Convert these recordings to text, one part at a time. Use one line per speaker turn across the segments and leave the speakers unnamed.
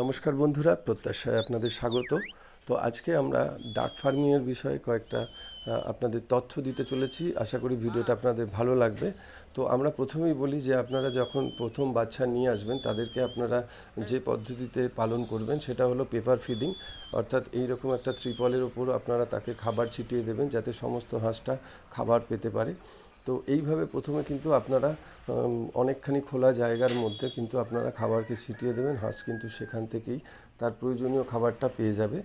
নমস্কার বন্ধুরা, প্রত্যাশায় আপনাদের স্বাগত। তো আজকে আমরা ডাক ফার্মিংয়ের বিষয়ে কয়েকটা আপনাদের তথ্য দিতে চলেছি। আশা করি ভিডিওটা আপনাদের ভালো লাগবে। তো আমরা প্রথমেই বলি যে আপনারা যখন প্রথম বাচ্চা নিয়ে আসবেন, তাদেরকে আপনারা যে পদ্ধতিতে পালন করবেন সেটা হলো পেপার ফিডিং। অর্থাৎ এই রকম একটা ত্রিপলের ওপর আপনারা তাকে খাবার ছিটিয়ে দেবেন যাতে সমস্ত হাঁসটা খাবার পেতে পারে। তো এইভাবে প্রথমে কিন্তু আপনারা অনেকখানি খোলা জায়গার মধ্যে কিন্তু আপনারা খাবারকে ছিটিয়ে দেবেন। হাঁস কিন্তু সেখান থেকেই তার প্রয়োজনীয় খাবারটা পেয়ে যাবে।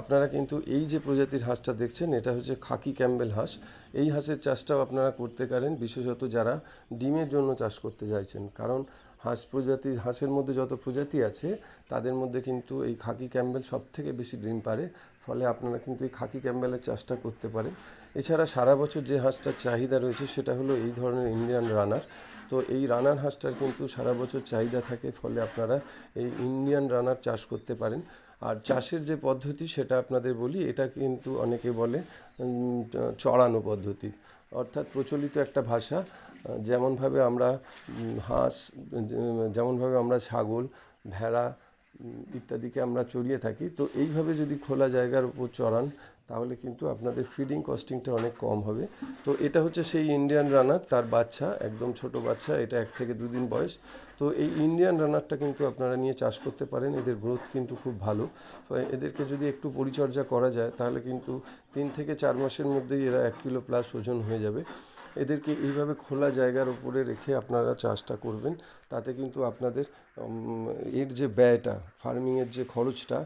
আপনারা কিন্তু এই যে প্রজাতির হাঁসটা দেখছেন, এটা হচ্ছে খাকি ক্যাম্বেল হাঁস। এই হাঁসের চাষটাও আপনারা করতে পারেন, বিশেষত যারা ডিমের জন্য চাষ করতে চাইছেন। কারণ হাঁস প্রজাতি, হাঁসের মধ্যে যত প্রজাতি আছে, তাদের মধ্যে কিন্তু এই খাকি ক্যাম্বেল সব থেকে বেশি ডিম পারে। ফলে আপনারা কিন্তু এই খাকি ক্যাম্বেলের চাষটা করতে পারেন। এছাড়া সারা বছর যে হাঁসটার চাহিদা রয়েছে, সেটা হলো এই ধরনের ইন্ডিয়ান রানার। তো এই রানার হাঁসটার কিন্তু সারা বছর চাহিদা থাকে, ফলে আপনারা এই ইন্ডিয়ান রানার চাষ করতে পারেন। আর চাষের যে পদ্ধতি, সেটা আপনাদের বলি, এটা কিন্তু অনেকে বলে চড়ানো পদ্ধতি। অর্থাৎ প্রচলিত একটা ভাষা যেমনভাবে আমরা হাঁস যেমনভাবে আমরা ছাগল, ভেড়া ইত্যাদিকে আমরা চড়িয়ে থাকি, তো এইভাবে যদি খোলা জায়গার উপর চড়ান, তাহলে কিন্তু আপনাদের ফিডিং কস্টিংটা অনেক কম হবে। তো এটা হচ্ছে সেই ইন্ডিয়ান রানার তার বাচ্চা, একদম ছোট বাচ্চা, এটা এক থেকে দুদিন বয়স। তো এই ইন্ডিয়ান রানারটা কিন্তু আপনারা নিয়ে চাষ করতে পারেন, এদের গ্রোথ কিন্তু খুব ভালো। এদেরকে যদি একটু পরিচর্যা করা যায়, তাহলে কিন্তু তিন থেকে চার মাসের মধ্যেই এরা এক কিলো প্লাস ওজন হয়ে যাবে। এদেরকে এইভাবে খোলা জায়গার উপরে রেখে আপনারা চাষটা করবেন। তাতে কিন্তু আপনাদের এর যে ব্যয়টা ফার্মিংয়ের যে খরচটা,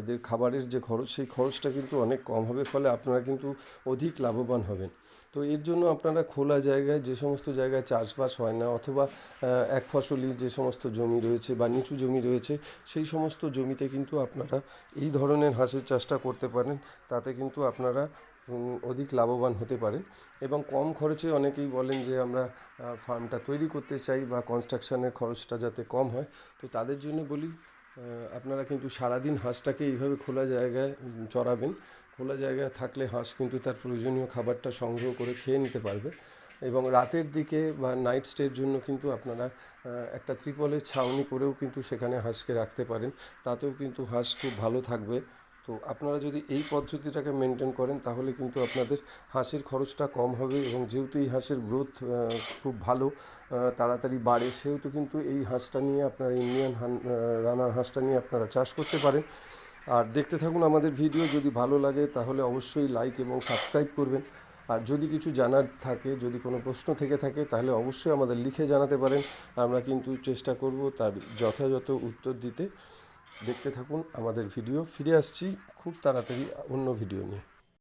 এদের খাবারের যে খরচ, সেই খরচটা কিন্তু অনেক কম হবে, ফলে আপনারা কিন্তু অধিক লাভবান হবেন। তো এর জন্য আপনারা খোলা জায়গায় যে সমস্ত জায়গায় চাষবাস হয় না, অথবা এক ফসলি যে সমস্ত জমি রয়েছে বা নিচু জমি রয়েছে, সেই সমস্ত জমিতে কিন্তু আপনারা এই ধরনের হাঁসের চাষটা করতে পারেন। তাতে কিন্তু আপনারা অধিক লাভবান হতে পারেন এবং কম খরচে অনেকেই বলেন যে আমরা ফার্মটা তৈরি করতে চাই বা কনস্ট্রাকশনের খরচটা যাতে কম হয়। তো তাদের জন্য বলি আপনারা কিন্তু সারাদিন হাঁসটাকে এইভাবে খোলা জায়গায় চড়াবেন। খোলা জায়গায় থাকলে হাঁস কিন্তু তার প্রয়োজনীয় খাবারটা সংগ্রহ করে খেয়ে নিতে পারবে। এবং রাতের দিকে বা নাইট স্টের জন্য কিন্তু আপনারা একটা ত্রিপলের ছাউনি করেও কিন্তু সেখানে হাঁসকে রাখতে পারেন। তাতেও কিন্তু হাঁস খুব ভালো থাকবে। তো আপনারা যদি এই পদ্ধতিটাকে মেনটেন করেন, তাহলে কিন্তু আপনাদের হাঁসের খরচটা কম হবে এবং যেহেতু এই হাঁসের গ্রোথ খুব ভালো তাড়াতাড়ি বাড়ে, সেহেতু কিন্তু এই হাঁসটা নিয়ে আপনারা ইন্ডিয়ান রানার হাঁসটা নিয়ে আপনারা চাষ করতে পারেন। আর দেখতে থাকুন আমাদের ভিডিও যদি ভালো লাগে তাহলে অবশ্যই লাইক এবং সাবস্ক্রাইব করবেন। আর যদি কিছু জানার থাকে, যদি কোনো প্রশ্ন থেকে থাকে, তাহলে অবশ্যই আমাদের লিখে জানাতে পারেন। আমরা কিন্তু চেষ্টা করব তার যথাযথ উত্তর দিতে। দেখতে থাকুন আমাদের ভিডিও। ফিরে আসছি খুব তাড়াতাড়ি অন্য ভিডিও নিয়ে।